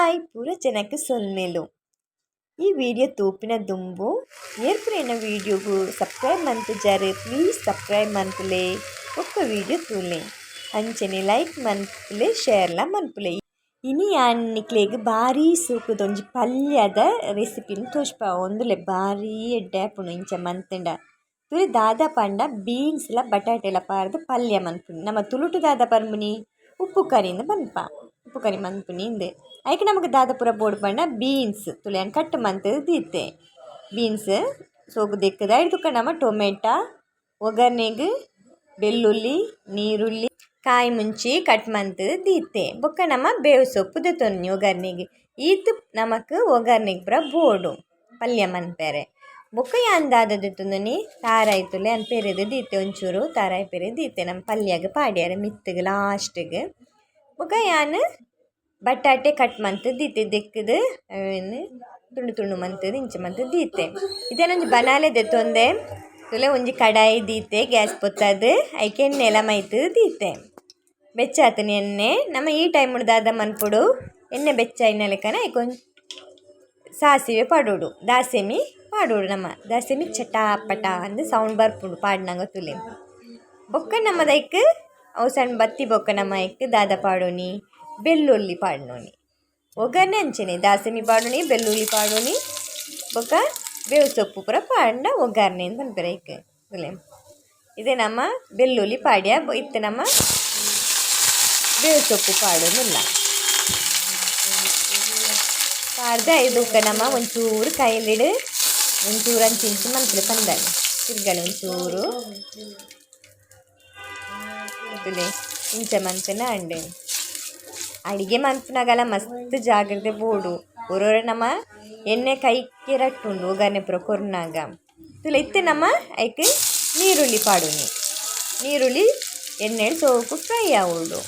Hi ಪೂರ ಜನಕ್ಕೆ ಸೊಲ್ಮೆಲು ಈ ವಿಡಿಯೋ ತೂಪಿನ ದುಂಬು ಏರ್ಪುರೇನ ವಿಡಿಯೋಗು subscribe month ಜರೆ please subscribe ಮಂತುಲೆ ಒಕ್ಕ video ತೂಲೆ ಅಂಚನೆ ಲೈಕ್ ಮಂತುಲೆ ಶೇರ್ಲ ಮನ್ಪುಲೆ ಇನಿ ಯಾನ್ನಿಕ್ಲೆಗ್ ಭಾರಿ ಸೂಕುದೊಂಜಿ ಪಲ್ಯದ ರೆಸಿಪಿನ್ ತೋಜ್ಪ ಒಂದುಲೆ ಭಾರಿ ಎಡ್ಡೆ ಇಂಚ ಮಂತುಂಡ ತುಲೆ ದಾದ ಪಂಡ ಬೀನ್ಸ್ಲ ಬಟಾಟೆಲ ಪಾರ್ದ್ ಪಲ್ಯ ಮನ್ಪುನಿ ನಮ್ಮ ತುಳುಟು ದಾದ ಪರ್ಮುನಿ ಉಪ್ಪು ಕರಿಯಿಂದ ಬನ್ಪ ಉಪ್ಪು ಕರಿ ಮನ್ಪುನಿ ಇಂದೆ ಐಕೆ ನಮಗೆ ದಾದ ಬೋರ್ಡ್ ಪಂಡ ಬೀನ್ಸ್, ತುಳಿಯನ್ ಕಟ್ ಮಂತ್ ದೀತೆ ಬೀನ್ಸ್, ಸೋಗು ದಿಕ್ಕದ ಐದು ನಮ ಟೊಮೆಟೊ, ಒಗ್ಗರ್ಣೆಗ್, ಬೆಳ್ಳುಳ್ಳಿ, ನೀರುಳ್ಳಿ, ಕಾಯಿ ಮುಂಚಿ ಕಟ್ ಮಂತ್ ದೀತೆ ಬೊಕ್ಕ ನಮ ಬೇವು ಸೊಪ್ಪು ದೊನ್ನಿ ಒಗ್ಗರಣೆಗೆ. ಈತು ನಮಕ್ ಒಗ್ಗರ್ಣೆಗ್ ಪೂರ ಬೋಡು ಪಲ್ಯ ಮನ್ಪೆರೆ ಬೊಕ್ಕ ಯಾನ್ ದಾದ ದೆತೊಂದುನಿ ತಾರಾಯಿ ತುಲೆ ಅನ್ ಪೆರೆದ್ ದೀತೆ ಒಂಚೂರು ತಾರಾಯಿ ಪೆರೆ ದೀತೆ ನಮ್ಮ ಪಲ್ಯಗ್ ಪಾಡ್ಯಾರ ಮಿತ್ತಗೆ, ಲಾಸ್ಟಿಗೆ. ಬೊಕ ಯಾನ್ ಬಟಾಟೆ ಕಟ್ ಮಂತದ್ದು ದೀತೆ ದೆಕ್ಕುದು ತುಂಡು ತುಂಡು ಮಂತದ್ದು ಇಂಚ ಮಂತದ್ದು ದೀತೆ ಇದೇನೊಂಜಿ ಬನಾಲೆದೆ ತೊಂದೆ. ತುಲೆ ಒಂಜಿ ಕಡಾಯಿ ದೀತೆ ಗ್ಯಾಸ್ ಪೊತ್ತದ್, ಐಕೆ ನೆಲ ಮೈತು ದೀತೆ ಬೆಚ್ಚಾತುನಿ ಎಣ್ಣೆ. ನಮ ಈ ಟೈಮ್ ದಾದ ಮನ್ಪುಡು, ಎಣ್ಣೆ ಬೆಚ್ಚಾಯಿನ ಲೆಕ್ಕನ ಐಕೊಂಜಿ ಸಾಸಿವೆ ಪಾಡೋಡು, ದಾಸೆಮಿ ಪಾಡೋಡು ನಮ್ಮ. ದಾಸೆಮಿ ಚಟಾ ಪಟ ಅಂದ್ ಸೌಂಡ್ ಬರ್ಪುಂಡು ಪಾಡ್ನಂಗ ತುಲೆ. ಬೊಕ್ಕ ನಮ್ಮದೈಕ್ ಅವು ಸಣ್ಣ ಬತ್ತಿ ಬೊಕ್ಕ ನಮ್ಮ ಐಕ್ ದಾದ ಪಾಡೋನಿ. ಬೆಳ್ಳುಳ್ಳಿ ಪಾಡ್ನೋನಿ ಒಗ್ಗರಣೆ ಅಂಚನೆ ದಾಸೆಮಿ ಪಾಡೋನಿ ಬೆಳ್ಳುಳ್ಳಿ ಪಾಡೋನಿ ಬೊಕ ಬೇವು ಸೊಪ್ಪು ಪೂರ ಪಾಂಡ ಒಗ್ಗರಣೆ ಅಂತ ಪನ್ಪೆರ ಐಕ್ ತುಲೆ ಇದೇ ನಮ್ಮ ಬೆಳ್ಳುಳ್ಳಿ ಪಾಡ್ಯ ಇತ್ತೆ ನಮ್ಮ ಬೇವು ಸೊಪ್ಪು ಪಾಡೋನಿಲ್ಲ ಪಾಡ್ದೆ ಐದುಕ್ಕ ನಮ್ಮ ಒಂಚೂರು ಕೈಲಿಡು ಒಂಚೂರು ಅಂಚಿಂಚು ಮನ್ಪುಲೆ ಪಂದನೆ ತಿರ್ಗಳೆ ಒಂಚೂರು ತುಲೆ ಇಂಚ ಮನ್ಪೆನ ಅಂಡೆ ಅಡಿಗೆ ಮನ್ಪುನಗಲ ಮಸ್ತ್ ಜಾಗ್ರತೆ ಬೋಡು ಒರೊರೆ ನಮ್ಮ ಎಣ್ಣೆ ಕೈಗೆ ರಟ್ಟುಂಡು ಒಗ್ಗರಣೆ ಪೂರ ಕೊರ್ನಾಗ. ತುಲೆ ಇತ್ತೆ ನಮ್ಮ ಐಕ್ ನೀರುಳ್ಳಿ ಪಾಡುನಿ. ನೀರುಳ್ಳಿ ಎಣ್ಣೆಲ್ ಸೋಕು ಫ್ರೈ ಆವೊಡು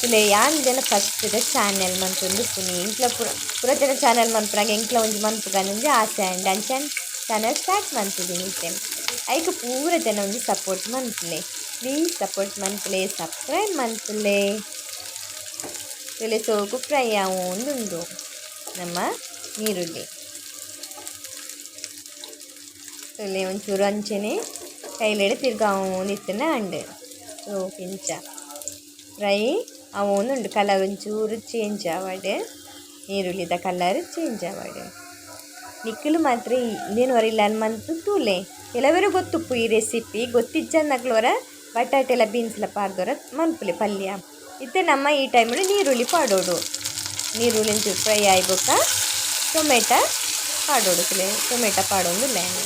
ತುಲೆ ಯಾನ್ ಜನ ಫಸ್ಟ್ ಚಾನೆಲ್ ಮನ್ಪುಂಡು, ಪುನಿ ಇಂಕ್ಲ ಪೂರ ಪೂರ ಜನ ಚಾನೆಲ್ ಮನ್ಪುನಾಗ ಎಂಕ್ಲ ಒಂಜಿ ಮನ್ಪುಗಂಜಿ ಆಸೆ ಆಂಡ್ ಅಂಚನ್ ಚಾನೆಲ್ ಸ್ಟಾರ್ಟ್ ಮನ್ಪುದೀನಿ ಇತ್ತೆ. ಐಕ್ ಪೂರ ಜನ ಒಂಜಿ ಸಪೋರ್ಟ್ ಮನ್ಪುಲೆ. ಪ್ಲೀಸ್ ಸಪೋರ್ಟ್ ಮನ್ಪುಲೆ ಸಬ್ಸ್ಕ್ರೈಬ್ ಮನ್ಪುಲೆ. ತುಲೆ ಸೋಕು ಫ್ರೈ ಆವೊಂದುಂಡು ನಮ್ಮ ನೀರುಳ್ಳಿ ತೊಲೆ ಒಂಚೂರು ಅಂಚನೆ ಕೈಲೆಡೆ ತಿರ್ಗಾವೊಂದಿತ್ತನ ಅಂಡ್. ಸೋ ಇಂಚ ಫ್ರೈ ಅವನುಂಡು ಕಲರ್ ಒಂಚೂರು ಚೇಂಜ್ ಆವಡ್ ನೀರುಳ್ಳಿದ ಕಲರ್ ಚೇಂಜ್ ಆವಡ್ ನಿಕ್ಕಲು ಮಾತ್ರ ಇನ್ನೇನು ವರಿಲ್ಲ ಮಂತು ತೂಲೆ ಕೆಲವರು ಗೊತ್ತುಪ್ಪು ಈ ರೆಸಿಪಿ ಗೊತ್ತಿಜ್ಜನ್ನಕ್ಲೋರ ಬಟಾಟೆಲ ಬೀನ್ಸ್ಲ ಪಾರ್ದೋರ ಮನ್ಪುಲೆ ಪಲ್ಯ. ಇತ್ತೆ ನಮ್ಮ ಈ ಟೈಮಡು ನೀರುಳ್ಳಿ ಪಾಡೋಡು ನೀರುಳ್ಳಿ ಒಂಚೂರು ಫ್ರೈ ಆಯ್ಬೊಕ್ಕ ಟೊಮೆಟೊ ಪಾಡೋಡು ತುಲೆ ಟೊಮೆಟೊ ಪಾಡೊಂದು ಲ್ಯಾಂಡ್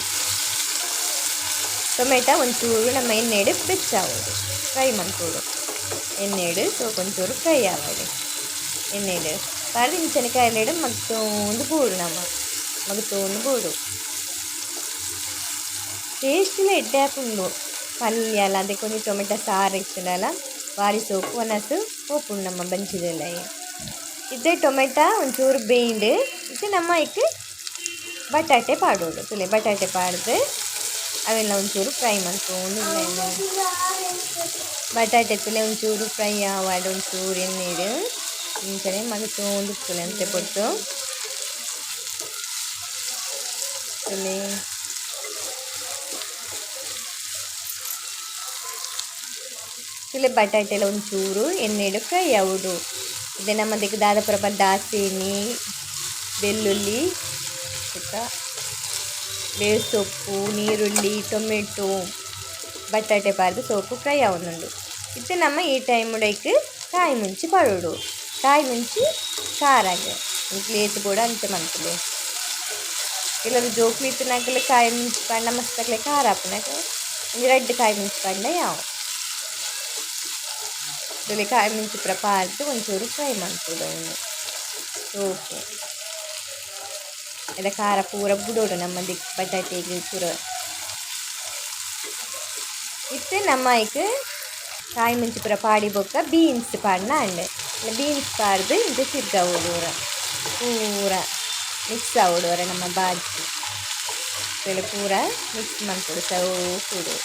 ಟೊಮೆಟೊ ಒಂಚೂರು ನಮ್ಮ ಎಣ್ಣೆಡು ಬೆಚ್ಚಾವೋಡು ಫ್ರೈ ಮನ್ಪೋಡು ಎಣ್ಣೆಡು ಸೋಕೊಂಚೂರು ಫ್ರೈ ಆವಡೆ ಎಣ್ಣೆಡು ಪಾಡ್ದು ಇಂಚನೆ ಕಾಯಿಲೆಡು ಮಗ್ತೋಂದು ಬೋಡು ನಮ್ಮ ಮಗ್ತೋಂದು ಬೋಡು ಟೇಸ್ಟ್ಲ ಎಡ್ಡೆ ಆಪುಂಡು ಪಲ್ಯ ಅದೇ ಕೊಂಚ ಟೊಮೆಟೊ ಸಾರು ಇತ್ತುಂಡಲ ಒನಸು ಪೋಪುಂಡು ನಮ್ಮ ಬಂಚಿದೆಲ್ಲ ಇತ್ತೆ ಟೊಮೆಟೊ, ಒಂಚೂರು ಬೇಯ್ಂಡು, ಇದು ನಮ್ಮ ಐಕ್ ಬಟಾಟೆ ಪಾಡೋಡು ತುಲೆ ಬಟಾಟೆ ಪಾಡ್ದು, ಅವೆಲ್ಲ ಒಂಚೂರು ಫ್ರೈ ಮಾಡ್ಕೊಂಡು ಬಟಾಟೆ ತುಲೆ ಒಂಚೂರು ಫ್ರೈ ಆವಾಡ ಒಂಚೂರು ಎಣ್ಣೆಡು ಇಂಚನೆ ಮಗತೋಂದು ತುಲೆ ಅಂತೆ ಪೊಟ್ಟು ತುಲೆ ತುಲೆ ಬಟಾಟೆಲ ಒಂಚೂರು ಎಣ್ಣೆಡು ಫ್ರೈ ಆವೊಡು ಇದೆ ನಮ್ಮ ದಿಕ್ಕು ದಾದ ಪೂರ ದಾಸೇನಿ ಬೆಳ್ಳುಳ್ಳಿ ಬೊಕ ಬೇವು ಸೊಪ್ಪು ನೀರುಳ್ಳಿ ಟೊಮೆಟೊ ಬಟಾಟೆ ಪಾರ್ದು ಸೋಪು ಫ್ರೈ ಆವೊಂದುಂಡು ಇತ್ತೆ ನಮ್ಮ ಈ ಟೈಮ್ ಐಕ್ ಕಾಯಿ ಮುಂಚಿ ಪಾಡೋಡು ಕಾಯಿ ಮುಂಚಿ ಸಾರಾಗೆ ಪ್ಲೇಟ್ ಕೂಡ ಅಂಚೆ ಮನ್ಪುಲೆ ಕೆಲವರು ಜೋಕ್ಲು ಇತ್ತಿನಾಗಲ ಕಾಯಿ ಮುಂಚಿ ಪಂಡ ಮಸ್ತಾಗ್ಲೆ ಖಾರ ಆಪುನಾಗ ಒಂಜಿ ರಡ್ಡ್ ಕಾಯಿ ಮುಂಚಿ ಪಂಡ ಯಾವ್ ತುಲೆ ಕಾಯಿ ಮುಂಚಿ ಪೂರ ಪಾರ್ದು ಒಂಚೂರು ಫ್ರೈ ಮನ್ಪುಡು ಅವನು ಓಕೆ ಎಲ್ಲ ಖಾರ ಪೂರ ಬುಡೋಡು ನಮ್ಮ ದಿಕ್ ಬಟಾಟೆಗ್ ಪೂರ ಇತ್ತೆ ನಮ್ಮ ಐಕ್ ಕಾಯಿ ಮುಂಚಿ ಪೂರ ಪಾಡಿ ಬೊಕ್ಕ ಬೀನ್ಸ್ ಪಾಡ್ನ ಅಂಡೆ ಬೀನ್ಸ್ ಪಾರ್ದು ಇಂಚ ತಿರ್ಗಾವೋಡು ಪೂರ ಮಿಕ್ಸ್ ಆವೋಡು ನಮ್ಮ ಬಾಜಿ ತುಲೆ ಪೂರ ಮಿಕ್ಸ್ ಮನ್ಪುಡು ಸೌಕುಡು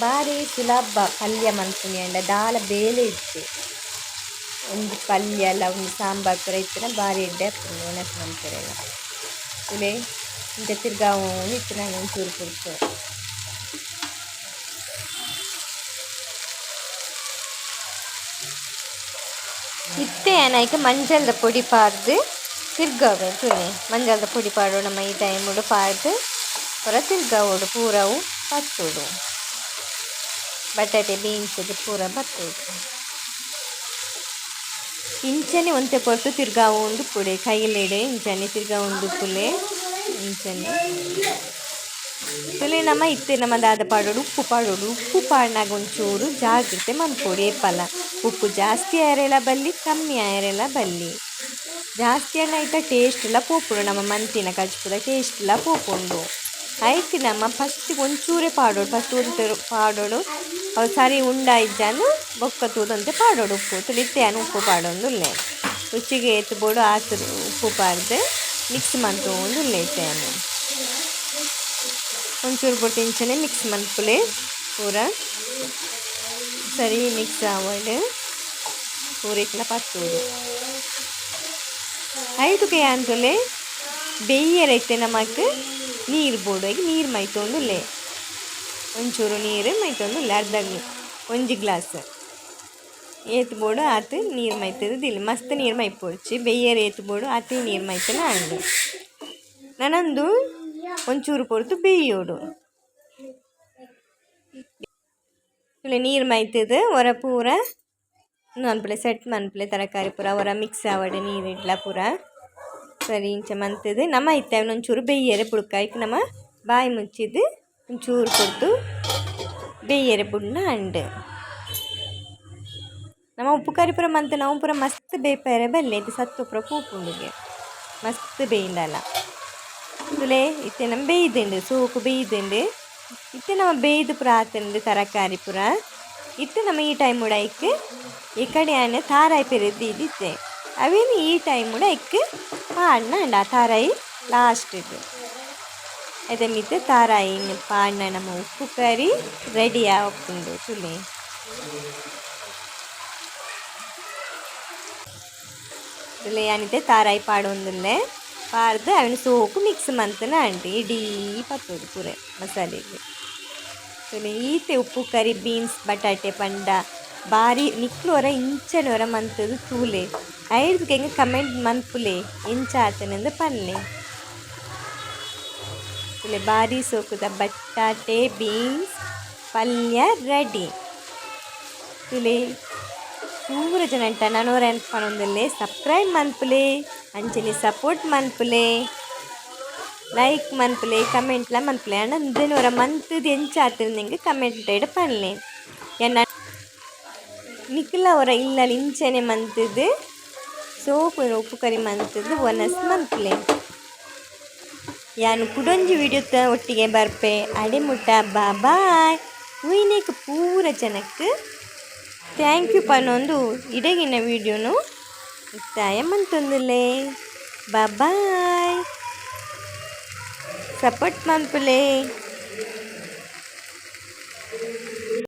ಬಾರಿ ಸುಲಭ ಪಲ್ಯ ಮನ್ಪುನಿ ಅಂಡ ದಾಲ ಬೇಲೆ ಇಜ್ಜಿ ಒಂಜಿ ಪಲ್ಯ ಎಲ್ಲ ಒಂಜಿ ಸಾಂಬಾರ್ ಪೂರ ಇತ್ತಿನ ಬಾರಿ ಎಡ್ಡೆ ಆಪುಂಡು ಒಣಸ್ ಮಲ್ಪೆರೆಲ ಇಲೆ ಇಂಚ ತಿರ್ಗಾವು ಇತ್ತಿನ ಒಂಚೂರು ಪುರ್ತು ಇತ್ತೆ ಏನಾಯ್ತು ಮಂಜಲ್ದ ಪೊಡಿ ಪಾರ್ದು ತಿರ್ಗಾವೆ ತುನೆ ಮಂಜಲ್ದ ಪೊಡಿ ಪಾಡೋಣ ಮೈ ಟೈಮುಡು ಪಾರ್ದು ಪೂರ ತಿರ್ಗಾವೋಡು ಪೂರವು ಪತ್ತೋಡು ಬಟಾಟೆ ಬೀನ್ಸ್ದು ಪೂರ ಬರ್ತದೆ ಇಂಚನೆ ಒಂತೆ ಕೊಟ್ಟು ತಿರ್ಗಾ ಒಂದು ಪುಡೆ. ಕೈಲೆಡೆ ಇಂಚನೆ ತಿರ್ಗಾ ಒಂದು ಪುಲೆ, ಇಂಚನೆ. ಪುಲೆ ನಮ್ಮ ಇತ್ತೆ ನಮ್ಮ ದಾದ ಪಾಡೋಡು, ಉಪ್ಪು ಪಾಡೋಡು. ಉಪ್ಪು ಪಾಡ್ನಾಗ ಒಂಚೂರು ಜಾಗ್ರತೆ ಮನ್ಕೊಡಿ ಏಪಲ ಉಪ್ಪು ಜಾಸ್ತಿ ಆಯರೆಲ್ಲ ಬಲ್ಲಿ, ಕಮ್ಮಿ ಆಯರೆಲ್ಲ ಬಲ್ಲಿ. ಜಾಸ್ತಿ ಅಣ್ಣ ಆಯ್ತಾ ಟೇಸ್ಟ್ ಎಲ್ಲ ಪೋಪುಡು. ನಮ್ಮ ಮಂತಿನ ಕಚ್ಪುದ ಟೇಸ್ಟ್ ಎಲ್ಲ ಪೋಪುಂಡು. ಐತಿ ನಮ್ಮ ಫಸ್ಟ್ ಒಂಚೂರೆ ಪಾಡೋಡು. ಫಸ್ಟ್ ಒಂದು ಪಾಡೋಡು. ಅವು ಸರಿ ಉಂಡಾಯ್ಜಾನು ಬೊಕ್ಕ ತೂದಂತೆ ಪಾಡೋಡು ಉಪ್ಪು ತುಳಿತೆಯನ್ನು ಉಪ್ಪು ಪಾಡೊಂದುಲ್ಲೆ. ರುಚಿಗೆ ಏತು ಬೋಡು ಆತು ಉಪ್ಪು ಪಾಡ್ದೆ ಮಿಕ್ಸ್ ಮಂತೊಂದು ಉಲ್ಲೇತೆಯನ್ನು ಒಂಚೂರು ಬೊಟ್ಟು ಇಂಚನೆ ಮಿಕ್ಸ್ ಮಾಡ್ಕೊಳ್ಳಿ ಪೂರ. ಸರಿ ಮಿಕ್ಸ್ ಆವಡ್ ಪೂರೈಕ್ಲ ಐದು ಐದುಗೆ ಅಂತಲೇ ಬೆಯ್ಯರೈತೆ ನಮಗೆ ನೀರು ಬೋಡಾಗಿ ನೀರು ಮೈತೊಂದುಲ್ಲೆ. ಒಂಚೂರು ನೀರು, ಮೈತೊಂದು ಲಾರ್ದಾಗ ಒಂಜಿ ಗ್ಲಾಸ್. ಏತ್ ಬೋಡು ಆತು ನೀರು ದಿಲ್. ಮಸ್ತ್ ನೀರು ಮೈಪೊಡ್ಚಿ ಬೆಯ್ಯರ್ ಏತ್ ಬೋಡು ಆತಿ ನೀರು ಮೈತನ ಅಂಡು ನನಂದು ಒಂಚೂರು ಪೊರ್ತು ಬೇಯೋಡು ಇಲ್ಲಿ ನೀರು ಮೈತದ ಹೊರ ಪೂರ ಮನ್ಪುಲೆ ಸೆಟ್ ಮನ್ಪುಲೆ ತರಕಾರಿ ಪೂರ ಹೊರ ಮಿಕ್ಸ್ ಆವಡೆ ನೀರು ಇಡ್ಲ ಪೂರ. ಸರಿ, ಇಂಚ ಮಂತದ ನಮ್ಮ ಇತ್ತೇವೆ ಒಂಚೂರು ಬೇಯರೆ ಬುಡ್ಕಾಯ್ಕೆ ನಮ್ಮ ಬಾಯಿ ಮುಚ್ಚಿದ್ದು ಒಂಚೂರು ಕೊಡ್ತು ಬೇಯರೆ ಬುಡ್ನ ಅಂಡ್. ನಮ್ಮ ಉಪ್ಪು ಕರಿ ಪೂರ ಮಂತ ನಾವು ಪೂರ ಮಸ್ತ್ ಬೇಯ್ಪೇರೆ ಬಲ್ಲೆ ಇದು ಸತ್ತು ಪೂರ ಕೂಪುಂಡಿಗೆ ಮಸ್ತ್ ಬೇಯಿಂದಲ್ಲ. ತುಲೆ ಇತ್ತೆ ನಮ್ಮ ಬೇಯ್ದುಂಡು ಸೋಕು ಬೇಯ್ದುಂಡು ಇತ್ತೆ ನಮ್ಮ ಬೇಯ್ದು ಪುರ ಆತಂದು ತರಕಾರಿ ಪೂರ. ಇತ್ತೆ ನಮ್ಮ ಈ ಟೈಮ್ ಉಡಾಯ್ಕೆ ಈ ಕಡೆ ಆನೆ ತಾರಾಯಿ ಪೆರೆದು ಇದ್ದಿತ್ತೆ ಅವೇನು ಈ ಟೈಮ್ ಇಕ್ಕೆ ಪಾಡ್ನ ಅಂಡ ತಾರಾಯಿ ಲಾಸ್ಟ್ ಇದು ಅದೇ ಮಿತ್ತೆ ತಾರಾಯಿ ಪಾಡ್ನ ನಮ್ಮ ಉಪ್ಪು ಕರಿ ರೆಡಿ ಆಗುಂಡು ತುಳಿ ತುಳಿ ಅನಿತೆ ತಾರಾಯಿ ಪಾಡೊಂದುಲ್ಲೆ ಪಾಡ್ದು ಅವನು ಸೋಕು ಮಿಕ್ಸ್ ಮಂತನ ಅಂಟಿ ಇಡೀ ಪತ್ತೋದು ಪೂರೆ ಮಸಾಲೆಗೆ ತುಳಿ ಈತೆ ಉಪ್ಪು ಕರಿ ಬೀನ್ಸ್ ಬಟಾಟೆ ಪಂಡ ಬಾರಿ ನಿಕ್ಲೋರ ಇಂಚನೋರ ಮಂತದು ತೂಲೆ ಐದು ಕಮೆಂಟ್ ಮನ್ಪುಲೆ ಇಂಚ ಆತನೆಂದು ಪನ್ಲೆ ತುಲೆ ಬಾರಿ ಸೋಕುದ ಬಟಾಟೆ ಬೀನ್ಸ್ ಪಲ್ಯ ರೆಡಿ ತುಲೆ ಪೂರ ಜನ ಅಂಟ ನನೋರ ಪನೊಂದಲ್ಲೇ ಸಬ್ಸ್ಕ್ರೈಬ್ ಮನ್ಪುಲೆ ಅಂಚನೆ ಸಪೋರ್ಟ್ ಮನ್ಪುಲೆ ಲೈಕ್ ಮನ್ಪುಲೆ ಕಮೆಂಟ್ಲ ಮನ್ಪುಲೆ ಅಣ್ಣ ದಿನವರ ಮಂತದ ಎಂಚ ಆತಿರ್ ನಿಂಗೆ ಕಮೆಂಟ್ ಇಡ ಪನ್ಲೆ ಎನ್ನ ನಿಖಿಲ ಅವರ ಇಲ್ಲ ಇಂಚನೆ ಮಂತದ್ದು ಸೋಪು ಉಪ್ಪು ಕರಿ ಮಂತದ್ದು ಒನಸ್ ಮಂತ್ಲೆ ಯಾನು ಕುಡೊಂಜಿ ವಿಡಿಯೋ ಒಟ್ಟಿಗೆ ಬರ್ಪೆ. ಅಡೆಮುಟ್ಟ ಬಾಯ್. ಉಯ್ನೇಕ್ ಪೂರ ಜನಕ್ಕೆ ಥ್ಯಾಂಕ್ ಯು ಪನ್ನೊಂದು ಇಡಗಿನ ವಿಡಿಯೋನು. ಮುಕ್ತಾಯ ಮಂತೊಂದುಲೆ. Bye support ಮಂಪುಲೆ